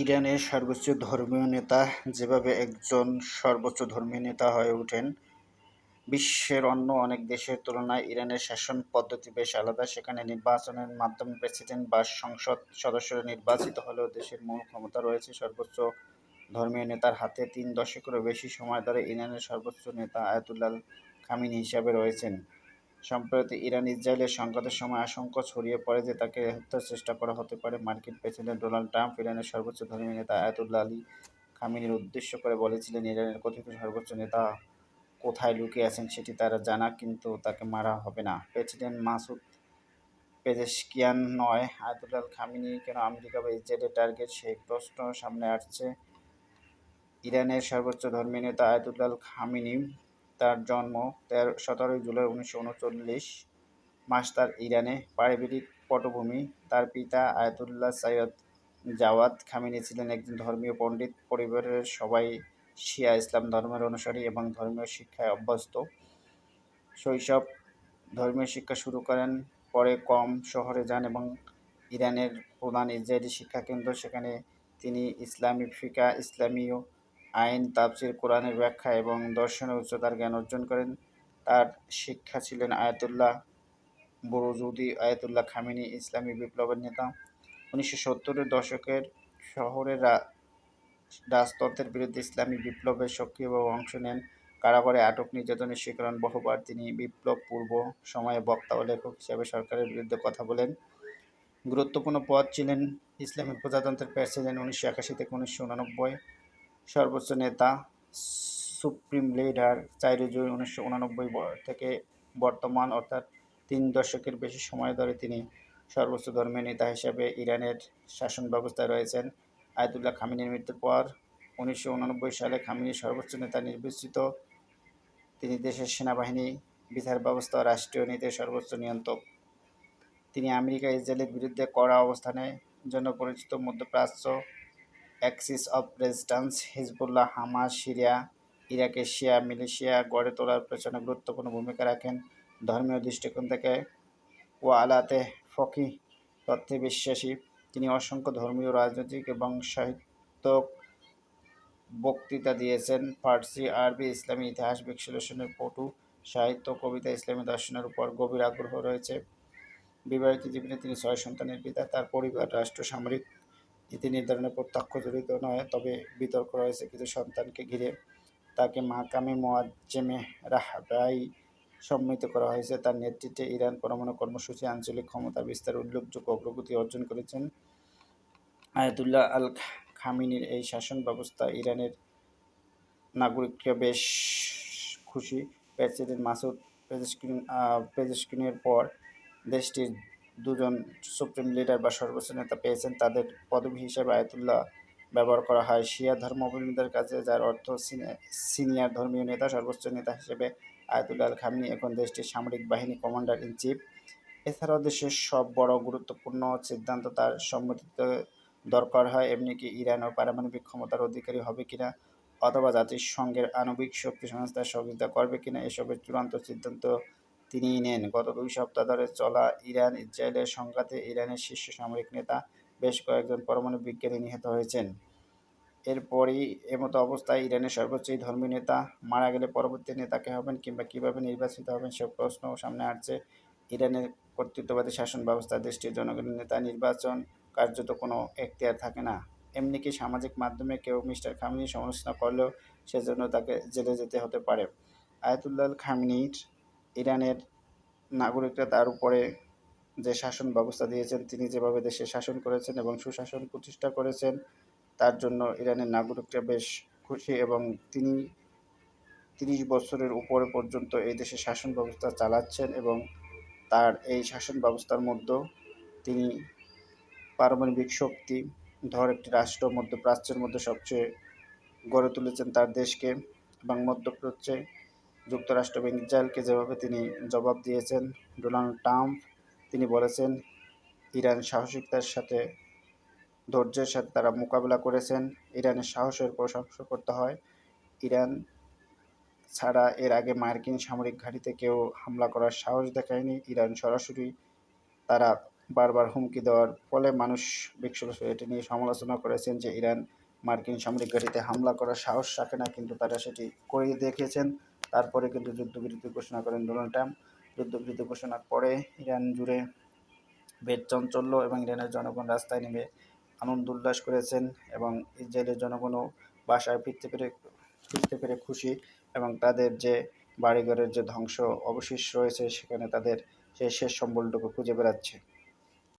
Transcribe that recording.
ইরানের সর্বোচ্চ ধর্মীয় নেতা যেভাবে একজন সর্বোচ্চ ধর্মীয় নেতা হয়ে ওঠেন, বিশ্বের অন্য অনেক দেশের তুলনায় ইরানের শাসন পদ্ধতি বেশ আলাদা। সেখানে নির্বাচনের মাধ্যমে প্রেসিডেন্ট বা সংসদ সদস্যরা নির্বাচিত হলেও দেশের মূল ক্ষমতা রয়েছে সর্বোচ্চ ধর্মীয় নেতার হাতে। তিন দশকেরও বেশি সময় ধরে ইরানের সর্বোচ্চ নেতা আয়াতুল্লাহ খামিনি হিসাবে রয়েছেন। সম্প্রতি ইরান ইসরায়েলের সংঘাতের সময় আশঙ্কা ছড়িয়ে পড়ে যে তাকে হত্যার চেষ্টা করা হতে পারে, মার্কিন প্রেসিডেন্ট ডোনাল্ড ট্রাম্প ইরানের সর্বোচ্চ ধর্মীয় নেতা আয়াতুল্লাহ আলী খামিনির উদ্দেশ্য করে বলেছিলেন, ইরানের কথিত সর্বোচ্চ নেতা কোথায় লুকিয়ে আছেন সেটি তারা জানা, কিন্তু তাকে মারা হবে না। প্রেসিডেন্ট মাসুদ পেজেশকিয়ান নয়, আয়াতুল্লাহ খামিনি, কেন আমেরিকা বা ইসরায়েলের টার্গেট? সেই প্রশ্ন সামনে আসছে। ইরানের সর্বোচ্চ ধর্মীয় নেতা আয়াতুল্লাহ খামিনি তার জন্ম তেরো, সতেরোই জুলাই উনিশশো উনচল্লিশ। মাস তার ইরানে। পারিবারিক পটভূমি তার পিতা আয়াতুল্লাহ সৈয়দ জাওয়াদ খামিনি ছিলেন একজন ধর্মীয় পণ্ডিত। পরিবারের সবাই শিয়া ইসলাম ধর্মের অনুসারী এবং ধর্মীয় শিক্ষায় অভ্যস্ত। শৈশব ধর্মীয় শিক্ষা শুরু করেন, পরে কম শহরে যান এবং ইরানের প্রধান ইসরায়েলি শিক্ষাকেন্দ্র সেখানে তিনি ইসলামী ফিকা ইসলামীয় আইন, তাফসির, কোরআনের ব্যাখ্যা এবং দর্শনের উচ্চতার জ্ঞান অর্জন করেন। তার শিক্ষা ছিলেন আয়াতুল্লাহ বুরুজুদি, আয়াতুল্লাহ খামিনি, ইসলামী বিপ্লবের নেতা। উনিশশো সত্তরের দশকের শহরের রাজতন্ত্রের বিরুদ্ধে ইসলামী বিপ্লবের সক্রিয়ভাবে অংশ নেন। কারাগারে আটক নির্যাতনের শিকার বহুবার। তিনি বিপ্লব পূর্ব সময়ে বক্তা ও লেখক হিসাবে সরকারের বিরুদ্ধে কথা বলেন। গুরুত্বপূর্ণ পদ ছিলেন ইসলামী প্রজাতন্ত্রের প্রেসিডেন্ট উনিশশো একাশি থেকে উনিশশো উননব্বই। সর্বোচ্চ নেতা, সুপ্রিম লিডার চারই জুন উনিশশো উননব্বই থেকে বর্তমান, অর্থাৎ তিন দশকের বেশি সময় ধরে তিনি সর্বোচ্চ ধর্মীয় নেতা হিসেবে ইরানের শাসন ব্যবস্থায় রয়েছেন। আয়তুল্লাহ খামিনের মৃত্যুর পর উনিশশো উননব্বই সালে খামিনি সর্বোচ্চ নেতা নির্বাচিত। তিনি দেশের সেনাবাহিনী, বিচার ব্যবস্থা, রাষ্ট্রীয় নীতির সর্বোচ্চ নিয়ন্ত্রক। তিনি আমেরিকা, ইসরায়েলের বিরুদ্ধে কড়া অবস্থানের জন্য পরিচিত মধ্যপ্রাচ্য axis of resistance, Hezbollah, Hamas, Syria ইরাকের শিয়া মিলিশিয়া গড়ে তোলার পেছনে গুরুত্বপূর্ণ ভূমিকা রাখেন। ধর্মীয় দৃষ্টিকোণ থেকে ও আলাতে ফকি তথ্যে বিশ্বাসী। তিনি অসংখ্য ধর্মীয়, রাজনৈতিক এবং সাহিত্যক বক্তৃতা দিয়েছেন। ফার্সি, আরবি, ইসলামী ইতিহাস বিশ্লেষণের পটু। সাহিত্য, কবিতা, ইসলামী দর্শনের উপর গভীর আগ্রহ রয়েছে। বিবাহিত জীবনে তিনি ছয় সন্তানের পিতা, তার পরিবার, রাষ্ট্র, সামরিক নীতি নির্ধারণে প্রত্যক্ষ জড়িত নয়, তবে বিতর্ক রয়েছে কিছু সন্তানকে ঘিরে। তাকে মাকামে মোয়াজ্জেমে রাহবাই সম্মিলিত করা হয়েছে। তার নেতৃত্বে ইরান পরমাণু কর্মসূচি, আঞ্চলিক ক্ষমতা বিস্তার, উল্লেখযোগ্য অগ্রগতি অর্জন করেছেন। আয়াতুল্লাহ আল খামিনির এই শাসন ব্যবস্থা ইরানের নাগরিকরা বেশ খুশি। প্রেসিডেন্ট মাসুদ পেজেশকিন পেজেশকিনের পর দেশটির দুজন সুপ্রিম লিডার বা সর্বোচ্চ নেতা পেয়েছেন। তাদের পদবি হিসেবে আয়াতুল্লাহ ব্যবহার করা হয়। শিয়া ধর্মাবলম্বীদের কাছে যার অর্থ সিনিয়র ধর্মীয় নেতা, সর্বোচ্চ নেতা হিসেবে আয়াতুল্লাহ আল খামিনি এখন দেশটির সামরিক বাহিনী কমান্ডার ইন চিফ। এছাড়াও দেশের সব বড় গুরুত্বপূর্ণ সিদ্ধান্ত তার সম্মতিতে দরকার হয় এমনকি ইরান ও পারমাণবিক ক্ষমতার অধিকারী হবে কিনা অথবা জাতিসংঘের আণবিক শক্তি সংস্থার সহযোগিতা করবে কিনা, এসবের চূড়ান্ত সিদ্ধান্ত তিনিই নেন। গত দুই সপ্তাহ ধরে চলা ইরান, ইসরায়েলের সংঘাতে ইরানের শীর্ষ সামরিক নেতা বেশ কয়েকজন পরমাণু বিজ্ঞানী নিহত হয়েছেন। এরপরই এমতো অবস্থায় ইরানের সর্বোচ্চ ধর্মীয় নেতা মারা গেলে পরবর্তী নেতাকে হবেন কিংবা কীভাবে নির্বাচিত হবেন সে প্রশ্ন সামনে আসছে। ইরানের কর্তৃত্ববাদী শাসন ব্যবস্থা দেশটির জনগণের নেতা নির্বাচন কার্যত কোনো এখতিয়ার থাকে না। এমনি কি সামাজিক মাধ্যমে কেউ মিস্টার খামিনি সমালোচনা করলেও সেজন্য তাকে জেলে যেতে হতে পারে। আয়াতুল্লাহ খামিনির ইরানের নাগরিকরা তার উপরে যে শাসন ব্যবস্থা দিয়েছেন, তিনি যেভাবে দেশে শাসন করেছেন এবং সুশাসন প্রতিষ্ঠা করেছেন, তার জন্য ইরানের নাগরিকরা বেশ খুশি এবং তিনি তিরিশ বছরের উপরে পর্যন্ত এই দেশে শাসন ব্যবস্থা চালাচ্ছেন এবং তার এই শাসন ব্যবস্থার মধ্যে তিনি পারমাণবিক শক্তি, ধর একটি রাষ্ট্র, মধ্যপ্রাচ্যের মধ্যে সবচেয়ে গড়ে তুলেছেন তার দেশকে এবং মধ্যপ্রাচ্যে যুক্তরাষ্ট্র এবং ইসরায়েলকে যেভাবে তিনি জবাব দিয়েছেন, ডোনাল্ড ট্রাম্প, তিনি বলেছেন, ইরান সাহসিকতার সাথে, ধৈর্যের সাথে তারা মোকাবিলা করেছেন, ইরানের সাহসের প্রশংসা করতে হয়। ইরান ছাড়া এর আগে মার্কিন সামরিক ঘাঁটিতে কেউ হামলা করার সাহস দেখায়নি। ইরান সরাসরি তারা বারবার হুমকি দেওয়ার ফলে মানুষ বিক্ষোভ এটি নিয়ে সমালোচনা করেছেন যে, ইরান মার্কিন সামরিক ঘাঁটিতে হামলা করার সাহস রাখে না, কিন্তু তারা সেটি করেই দেখিয়েছেন। তারপরে কিন্তু যুদ্ধবিরতি ঘোষণা করেন ডোনাল্ড ট্রাম্প। যুদ্ধবিরতি ঘোষণার পরে ইরান জুড়ে বেদ চঞ্চল্য এবং ইরানের জনগণ রাস্তায় নেমে আনন্দ উল্লাস করেছেন এবং ইসরায়েলের জনগণও বাসায় ফিরতে পেরে ফিরতে পেরে খুশি এবং তাদের যে বাড়িঘরের যে ধ্বংস অবশেষ রয়েছে, সেখানে তাদের সেই শেষ সম্বলটুকু খুঁজে বেড়াচ্ছে।